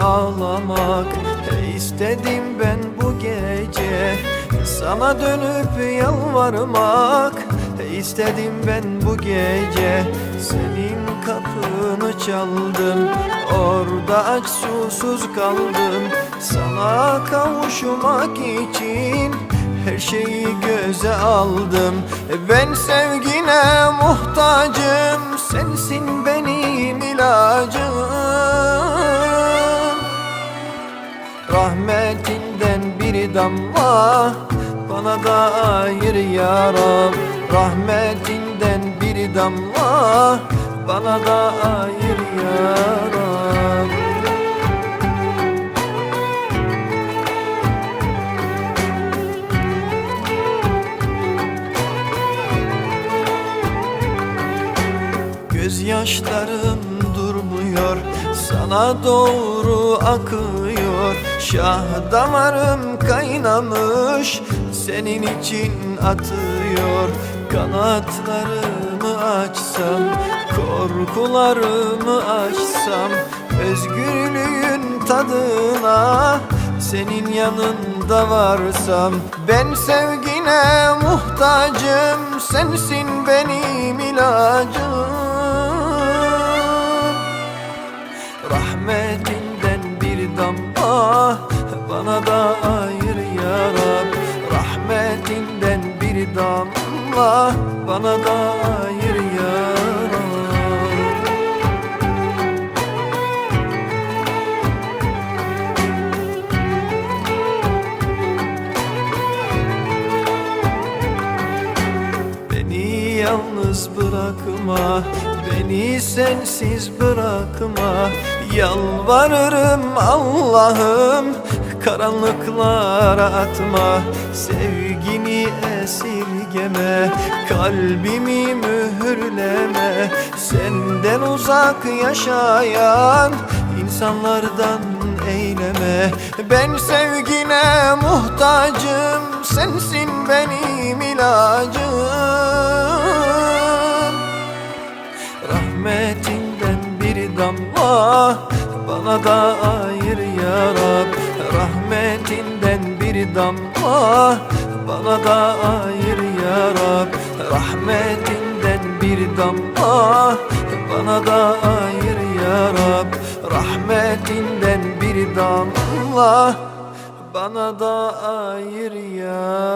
ağlamak istedim ben bu gece? Sana dönüp yalvarmak istedim ben bu gece? Senin kapını çaldım Orada aç susuz kaldım. Sana kavuşmak için her şeyi göze aldım. Ben sevgine muhtacım Rahmetinden bir damla Bana da ayır ya Rab Rahmetinden bir damla Bana da ayır ya Rab Gözyaşlarım durmuyor Sana doğru akıyor Şah damarım kaynamış Senin için atıyor. Kanatlarımı açsam Korkularımı açsam Özgürlüğün tadına Senin yanında varsam. Ben sevgine muhtacım Sensin benim ilacım damla Bana da ayır ya Rab Beni yalnız bırakma Beni sensiz bırakma. Yalvarırım Allah'ım Karanlıklara atma Sevgini esirgeme Kalbimi mühürleme. Senden uzak yaşayan insanlardan eyleme. Ben sevgine muhtacım Sensin benim ilacım. Rahmetinden bir damla Bana da ayır ya Rahmetinden bir damla Bana da ayır ya Rab Rahmetinden bir damla Bana da ayır ya Rab Rahmetinden bir damla Bana da ayır ya